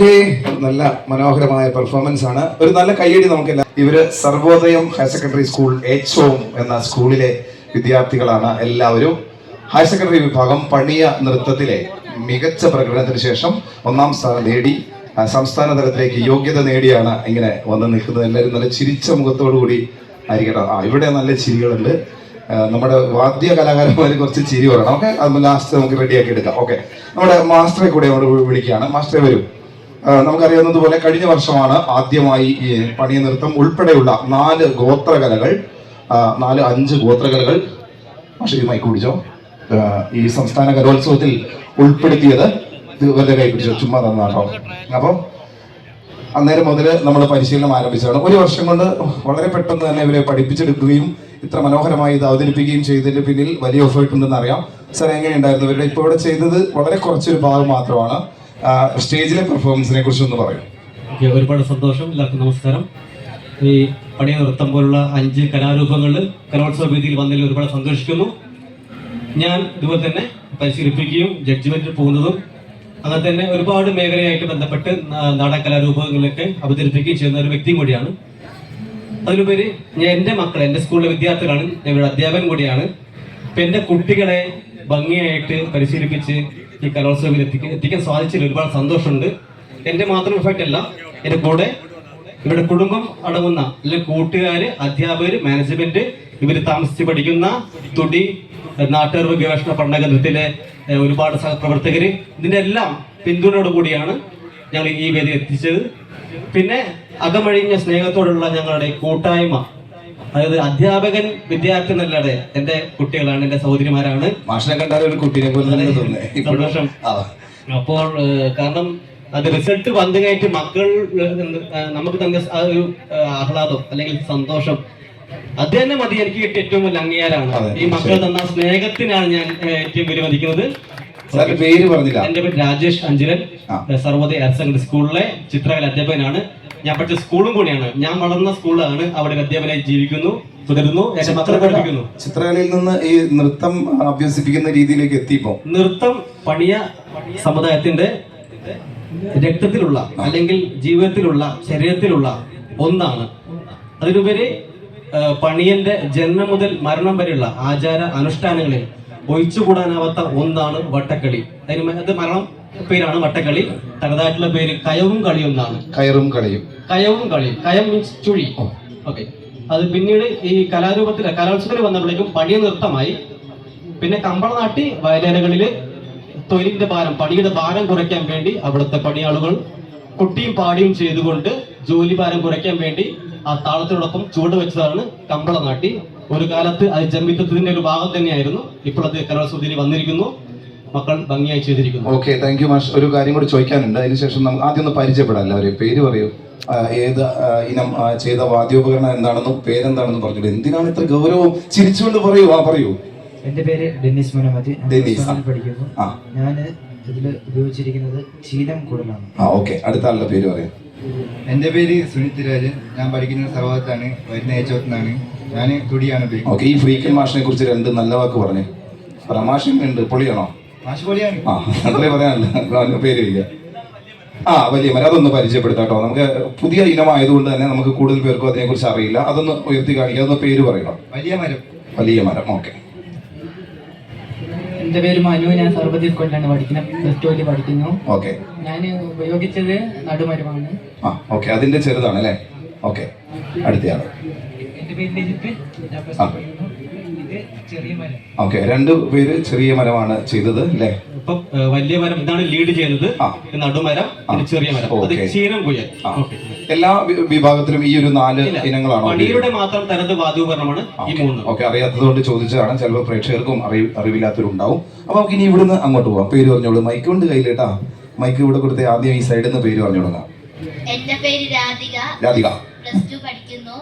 Okay. നല്ല മനോഹരമായ performance ആണ്. ഒരു നല്ല കയ്യടി നമുക്കെല്ലാം. ഇവർ സർവോദയം ഹയർ സെക്കൻഡറി സ്കൂൾ എച്ച് ഓം എന്ന സ്കൂളിലെ വിദ്യാർത്ഥികളാണ് എല്ലാവരും. ഹയർ സെക്കൻഡറി വിഭാഗം പണിയ നൃത്തത്തിലെ മികച്ച പ്രകടനത്തിന് ശേഷം ഒന്നാം സ്ഥാനം നേടി സംസ്ഥാന തലത്തിലേക്ക് യോഗ്യത നേടിയാണ് ഇങ്ങനെ വന്ന് നിൽക്കുന്നത്. എല്ലാവരും നല്ല ചിരിച്ച മുഖത്തോടു കൂടി ആയിരിക്കട്ടെ. ആ ഇവിടെ നല്ല ചിരികളുണ്ട്. നമ്മുടെ വാദ്യ കലാകാരന്മാർ കുറച്ച് ചിരി വരണം. ഓക്കെ അത് ലാസ്റ്റ് നമുക്ക് റെഡിയാക്കി എടുക്കാം. ഓക്കെ. നമ്മുടെ മാസ്റ്ററെ കൂടെ അവിടെ വിളിക്കുകയാണ്. മാസ്റ്ററെ വരൂ. നമുക്കറിയാവുന്നതുപോലെ കഴിഞ്ഞ വർഷമാണ് ആദ്യമായി ഈ പണിയ നൃത്തം ഉൾപ്പെടെയുള്ള നാല് ഗോത്രകലകൾ നാല് അഞ്ച് ഗോത്രകലകൾ പക്ഷേ മൈക്ക് ഈ സംസ്ഥാന കലോത്സവത്തിൽ ഉൾപ്പെടുത്തിയത് ഇവരുടെ കൈ പിടിച്ചോ ചുമ്മാ തന്നാട്ടോ അപ്പം അന്നേരം മുതൽ നമ്മൾ പരിശീലനം ആരംഭിച്ചതാണ്. ഒരു വർഷം കൊണ്ട് വളരെ പെട്ടെന്ന് തന്നെ ഇവരെ പഠിപ്പിച്ചെടുക്കുകയും ഇത്ര മനോഹരമായി ഇത് അവതരിപ്പിക്കുകയും ചെയ്തതിന്റെ പിന്നിൽ വലിയ എഫേർട്ട് ഉണ്ടെന്ന് അറിയാം. സാർ എങ്ങനെയുണ്ടായിരുന്നു? ഇവരുടെ ഇപ്പോൾ ഇവിടെ ചെയ്തത് വളരെ കുറച്ചൊരു ഭാഗം മാത്രമാണ്. സ്റ്റേജിലെ പെർഫോമൻസിനെ കുറിച്ച് ഒന്ന് പറയും. ഒരുപാട് സന്തോഷം. എല്ലാവർക്കും നമസ്കാരം. ഈ പണിയ നൃത്തം പോലുള്ള അഞ്ച് കലാരൂപങ്ങൾ കലോത്സവ വേദിയിൽ വന്നതിൽ ഒരുപാട് സന്തോഷിക്കുന്നു. ഞാൻ ഇതുപോലെ തന്നെ പരിശീലിപ്പിക്കുകയും ജഡ്ജ്മെന്റിൽ പോകുന്നതും അങ്ങനെ തന്നെ ഒരുപാട് മേഖലയായിട്ട് ബന്ധപ്പെട്ട് നാടക കലാരൂപങ്ങളിലൊക്കെ അവതരിപ്പിക്കുകയും ചെയ്യുന്ന ഒരു വ്യക്തിയും കൂടിയാണ്. അതിലുപരി ഞാൻ എന്റെ മക്കൾ എന്റെ സ്കൂളിലെ വിദ്യാർത്ഥികളാണ്. ഞാൻ അധ്യാപകൻ കൂടിയാണ്. ഇപ്പൊ എന്റെ കുട്ടികളെ ഭംഗിയായിട്ട് പരിശീലിപ്പിച്ച് ഈ കലോത്സവത്തിൽ എത്തിക്കാൻ എത്തിക്കാൻ സാധിച്ചതിൽ ഒരുപാട് സന്തോഷമുണ്ട്. എന്റെ മാത്രം ഇഫക്റ്റ് അല്ല എന്റെ കൂടെ ഇവിടെ കുടുംബം അടങ്ങുന്ന അല്ലെങ്കിൽ കൂട്ടുകാര് അധ്യാപകര് മാനേജ്മെന്റ് ഇവർ താമസിച്ച് പഠിക്കുന്ന തുടി നാട്ടുകാർ ഗവേഷണ പഠന കേന്ദ്രത്തിലെ ഒരുപാട് സഹപ്രവർത്തകർ ഇതിന്റെ എല്ലാം പിന്തുണയോട് കൂടിയാണ് ഞങ്ങൾ ഈ വേദി എത്തിച്ചത്. പിന്നെ അകമഴിഞ്ഞ സ്നേഹത്തോടുള്ള ഞങ്ങളുടെ കൂട്ടായ്മ അതായത് അധ്യാപകൻ വിദ്യാർത്ഥി എന്നല്ലാതെ എന്റെ കുട്ടികളാണ് എന്റെ സഹോദരിമാരാണ്. മാഷിനെ കണ്ടാൽ ഒരു കുട്ടീനെ പോലെ തന്നെ തോന്നുന്നേ. ഇപ്പോഴും സന്തോഷം. അപ്പോൾ കാരണം അത് റിസൾട്ട് വന്നു കഴിഞ്ഞിട്ട് മക്കൾ നമുക്ക് തന്നെ ആ ഒരു ആഹ്ലാദം അല്ലെങ്കിൽ സന്തോഷം അത് തന്നെ മതി. എനിക്ക് കിട്ടിയ ഏറ്റവും വലിയ അംഗീകാരമാണ്. ഈ മക്കൾ തന്ന സ്നേഹത്തിനാണ് ഞാൻ ഏറ്റവും വിലമതിക്കുന്നത്. സാറിന്റെ പേര് പറഞ്ഞില്ല. എന്റെ പേര് രാജേഷ് അഞ്ചിരൻ സർവോദയ ഹയർ സെക്കൻഡറി സ്കൂളിലെ ചിത്രകല അധ്യാപകനാണ്. ഞാൻ പഠിച്ച സ്കൂളും കൂടിയാണ്. ഞാൻ വളർന്ന സ്കൂളാണ് അവിടെ അധ്യാപകനായി ജീവിക്കുന്നു തുടരുന്നു എന്റെ മക്കളെ പഠിപ്പിക്കുന്നു ചിത്രകലയിൽ നിന്ന് ഈ നൃത്തം അഭ്യസിപ്പിക്കുന്ന രീതിയിലേക്ക് എത്തിയപ്പോ? നൃത്തം പണിയ സമുദായത്തിന്റെ രക്തത്തിലുള്ള അല്ലെങ്കിൽ ജീവിതത്തിലുള്ള ശരീരത്തിലുള്ള ഒന്നാണ്. അതിലുപരി പണിയന്റെ ജന്മം മുതൽ മരണം വരെയുള്ള ആചാര അനുഷ്ഠാനങ്ങളിൽ ഒഴിച്ചുകൂടാനാവാത്ത ഒന്നാണ് വട്ടക്കളി. അതിന് അത് മരണം പേരാണ് വട്ടക്കളി. തനതായിട്ടുള്ള പേര് കയവും കളിയും എന്നാണ് കയറും കളിയും. കയവും കളിയും. കയം മീൻസ് ചുഴി. ഓക്കെ അത് പിന്നീട് ഈ കലാരൂപത്തിൽ കലോത്സവത്തിൽ വന്നപ്പോഴേക്കും പണിയ നൃത്തമായി. പിന്നെ കമ്പളനാട്ടി വയലേലകളിൽ തൊഴിലിന്റെ ഭാരം പണിയുടെ ഭാരം കുറയ്ക്കാൻ വേണ്ടി അവിടുത്തെ പണിയാളുകൾ കുട്ടിയും പാടിയും ചെയ്തുകൊണ്ട് ജോലി ഭാരം കുറയ്ക്കാൻ വേണ്ടി ആ താളത്തിനോടൊപ്പം ചൂട് വെച്ചതാണ് കമ്പളനാട്ടി. ഒരു കാലത്ത് അത് ജമ്മിത്തത്തിന്റെ ഒരു ഭാഗം തന്നെയായിരുന്നു. ഇപ്പോഴത്തെ അത് കലോത്സവത്തിൽ വന്നിരിക്കുന്നു. മക്കൾ ഭംഗിയായി ചെയ്തിരിക്കുന്നു. ഓക്കെ താങ്ക് യു മാഷ്. ഒരു കാര്യം കൂടി ചോദിക്കാനുണ്ട്. അതിനുശേഷം നമുക്ക് ആദ്യം ഒന്ന് പരിചയപ്പെടാം എല്ലാവരെയും പേര് പറയൂ. ഏത് ഇനം ചെയ്ത വാദ്യോപകരണം എന്താണെന്നും പേരെന്താണെന്നും പറഞ്ഞിട്ട് എന്തിനാണ് ഇത്ര ഗൗരവം? ചിരിച്ചുകൊണ്ട് പറയൂ. ആ പറയൂ. എന്റെ പേര് ഡെന്നിസ് മുനമതി പഠിക്കുന്നു. ആ. ഞാൻ ഇതിൽ ഉപയോഗിച്ചിരിക്കുന്നത് ചീനം കുടലാണ്. ആ ഓക്കെ അടുത്ത ആളുടെ പേര് പറയാം. എന്റെ പേര് സുനിത് രാജൻ. ഞാൻ പഠിക്കുന്ന സർവത്താണ് വരുന്ന ഏച്ചോത്തുനിന്നാണ് ഞാൻ തുടിയാണ് ഓക്കെ ഈ ഫ്രീക്കൻ മാഷിനെ കുറിച്ച് രണ്ട് നല്ല വാക്ക് പറഞ്ഞു. പ്രമാഷൻ ഉണ്ട് പൊളിയാണോ ആ അത്രേ പറയാനല്ല. അവന്റെ പേര് വയ്ക്കുക ആ വലിയ മരം അതൊന്ന് പരിചയപ്പെടുത്താം കേട്ടോ. നമുക്ക് പുതിയ ഇനമായതുകൊണ്ട് തന്നെ നമുക്ക് കൂടുതൽ പേർക്കും അതിനെക്കുറിച്ച് അറിയില്ല. അതൊന്ന് ഉയർത്തി കാണിക്കുക അതൊന്ന് പേര് പറയണം. വലിയ മരം വലിയ മരം ഓക്കെ. എന്റെ പേര് മനു. ഞാൻ സർവതി സ്കൂളിലാണ് പഠിക്കുന്നത്. പ്ലസ് ടുവിൽ പഠിക്കുന്നു. ഓക്കെ. ഞാൻ ഉപയോഗിച്ചത് നടുമരമാണ്. ആ ഓക്കെ. അതിന്റെ ചെറുതാണ് അല്ലേ? ഓക്കെ. അടുത്തയാണ്. എന്റെ പേര് രജിത്ത് ഓക്കെ രണ്ടു പേര് ചെറിയ മരമാണ് ചെയ്തത് അല്ലേ? ഇപ്പം വലിയ മരം ഇതാണ് ലീഡ് ചെയ്യുന്നത്. നടുമരം ചെറിയ മരം. ചീരം കുയൽ. എല്ലാ വിഭാഗത്തിലും ഈ ഒരു നാല് ഇനങ്ങളാണ് പണിയുടെ മാത്രം തനത് വാദ്യോപകരണമാണ് ഈ മൂന്ന്. ഓക്കെ അറിയാത്തതുകൊണ്ട് ചോദിച്ചതാണ്. ചിലപ്പോൾ പ്രേക്ഷകർക്കും അറിവ് അറിവില്ലാത്തവരുണ്ടാവും. അപ്പൊ നമുക്ക് ഇനി ഇവിടുന്ന് അങ്ങോട്ട് പോവാം. പേര് പറഞ്ഞോളൂ. മൈക്ക് കൊണ്ട് കയ്യിലേട്ടാ. മൈക്ക് ഇവിടെ കൊടുത്ത്. ആദ്യം ഈ സൈഡിൽ നിന്ന് പേര് പറഞ്ഞു തുടങ്ങാം എന്റെ പേര് രാധിക. രാധിക. പ്ലസ് ടു പഠിക്കുന്നു.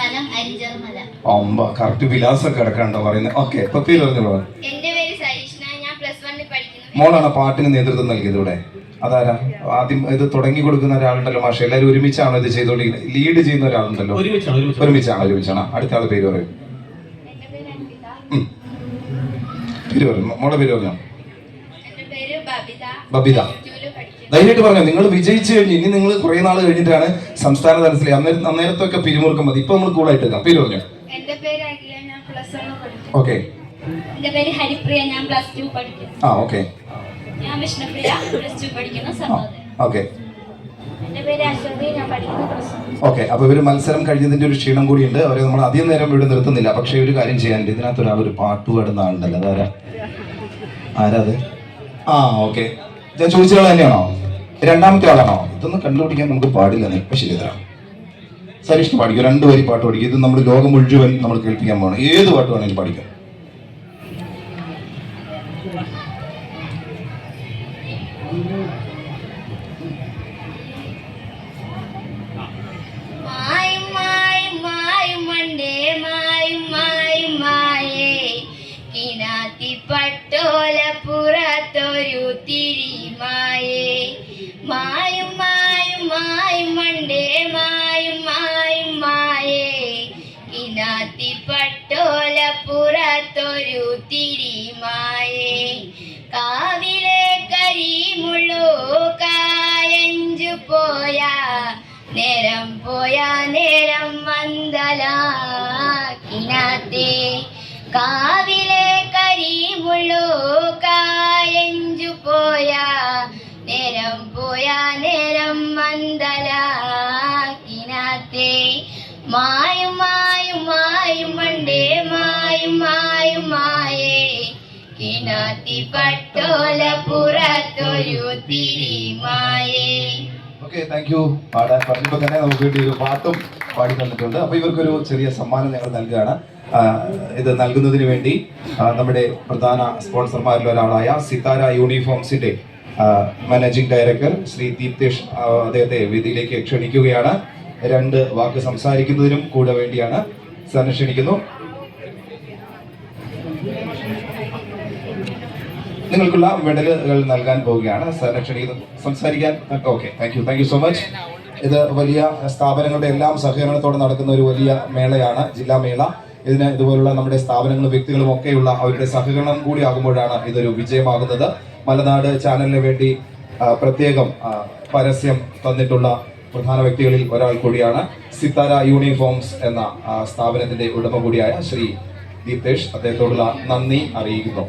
സ്ഥലം അരിജർമല അമ്പ കറക്റ്റ് വിലാസം കിടക്കാണ്ടോ പറയുന്നത്? ഓക്കെ ഇപ്പൊ പേര് പറഞ്ഞോളൂ എന്റെ പേര് സരീഷ്ണ ഞാൻ പ്ലസ് വണ്ണിൽ പഠിക്കുന്നു. മോളാണ് പാട്ടിന് നേതൃത്വം നൽകിയത് ഇവിടെ അതാരാ? ആദ്യം ഇത് തുടങ്ങി കൊടുക്കുന്ന ഒരാളുണ്ടല്ലോ മാഷ. എല്ലാവരും ഒരുമിച്ചാണോ ഇത് ചെയ്തോണ്ടിരിക്കുന്നത് ലീഡ് ചെയ്യുന്ന ഒരാളുണ്ടല്ലോ. ഒരുമിച്ചാണ് ഒരുമിച്ചാണ്. അടുത്ത ആൾ പേര് പറയും. പേര് പറയും. മോളെ പേര് പറഞ്ഞോ? ബബിത ബബിത പ്ലസ് ടുവിൽ പഠിക്കുന്നു ധൈര്യമായിട്ട് പറഞ്ഞു നിങ്ങൾ വിജയിച്ചു കഴിഞ്ഞു ഇനി നിങ്ങൾ കുറെ നാൾ കഴിഞ്ഞിട്ടാണ് സംസ്ഥാന തലത്തിൽ അന്നേരം അന്നേരത്തൊക്കെ പിരിമുറുക്കം മതി ഇപ്പൊ നമ്മൾ കൂളായിട്ട് നിൽക്കാം പേര് പറഞ്ഞു. ഓക്കെ എന്റെ പേര് ഹരിപ്രിയ ഞാൻ പ്ലസ് ടു പഠിക്കുന്നു. ആ ഓക്കെ ഞാൻ വിഷ്ണുപ്രിയ പ്ലസ് ടു പഠിക്കുന്നു സഹോദരൻ ഓക്കെ അപ്പൊ ഇവർ മത്സരം കഴിഞ്ഞതിന്റെ ഒരു ക്ഷീണം കൂടിയുണ്ട്. അവരെ നമ്മൾ അധികം നേരം ഇവിടെ നിർത്തുന്നില്ല. പക്ഷെ ഒരു കാര്യം ചെയ്യാനുണ്ട്. ഇതിനകത്ത് ഒരാൾ ഒരു പാട്ട് പാടുന്ന ആളുണ്ടല്ലോ. അതാരാ? ആരാ അത് ആ ഓക്കെ ഞാൻ ചോദിച്ച ആൾ തന്നെയാണോ? രണ്ടാമത്തെ ആളാണോ? ഇതൊന്നും കണ്ടുപിടിക്കാൻ നമുക്ക് പാടില്ല നീ ഇപ്പൊ ശരി തരാം സരീഷ് പാടിക്കും? രണ്ടു വരി പാട്ട് പഠിക്കും ഇത് നമ്മൾ ലോകം മുഴുവൻ നമ്മൾ കേൾപ്പിക്കാൻ പോകണം ഏത് പാട്ട് വേണമെങ്കിലും പഠിക്കാം പുറത്തൊരു മായേ കാവിലെ കരിമുള്ളൂ കായഞ്ചു പോയാ. നേരം പോയാ നേരം മന്ദലാക്കിനാത്തെ കാവിലെ കരിമുള്ളൂ കായഞ്ചു പോയാ. നേരം പോയാ നേരം മന്ദലാക്കിനാത്തെ മായും ഓക്കെ താങ്ക് യു പാടാൻ പറഞ്ഞപ്പോൾ തന്നെ നമുക്ക് വേണ്ടി ഒരു പാട്ടും പാടി തന്നിട്ടുണ്ട്. അപ്പൊ ഇവർക്കൊരു ചെറിയ സമ്മാനം ഞങ്ങൾ നൽകുകയാണ്. ഇത് നൽകുന്നതിന് വേണ്ടി നമ്മുടെ പ്രധാന സ്പോൺസർമാരിൽ ഒരാളായ സിതാര യൂണിഫോംസിന്റെ മാനേജിംഗ് ഡയറക്ടർ ശ്രീ ദീപ്തേഷ് അദ്ദേഹത്തെ വേദിയിലേക്ക് ക്ഷണിക്കുകയാണ്. രണ്ട് വാക്ക് സംസാരിക്കുന്നതിനും കൂടെ വേണ്ടിയാണ് ക്ഷണിക്കുന്നു നിങ്ങൾക്കുള്ള മെഡലുകൾ നൽകാൻ പോവുകയാണ്. സാറിനെ സംസാരിക്കാൻ okay thank you thank you so much ഇത് വലിയ സ്ഥാപനങ്ങളുടെ എല്ലാം സഹകരണത്തോടെ നടക്കുന്ന ഒരു വലിയ മേളയാണ് ജില്ലാ മേള. ഇതിന് ഇതുപോലുള്ള നമ്മുടെ സ്ഥാപനങ്ങളും വ്യക്തികളും ഒക്കെയുള്ള അവരുടെ സഹകരണം കൂടി ആകുമ്പോഴാണ് ഇതൊരു വിജയമാകുന്നത്. മലനാട് ചാനലിന് വേണ്ടി പ്രത്യേകം പരസ്യം തന്നിട്ടുള്ള പ്രധാന വ്യക്തികളിൽ ഒരാൾ കൂടിയാണ് സിത്താര യൂണിഫോംസ് എന്ന സ്ഥാപനത്തിന്റെ ഉടമ കൂടിയായ ശ്രീ ദീപേഷ് അദ്ദേഹത്തോടുള്ള നന്ദി അറിയിക്കുന്നു.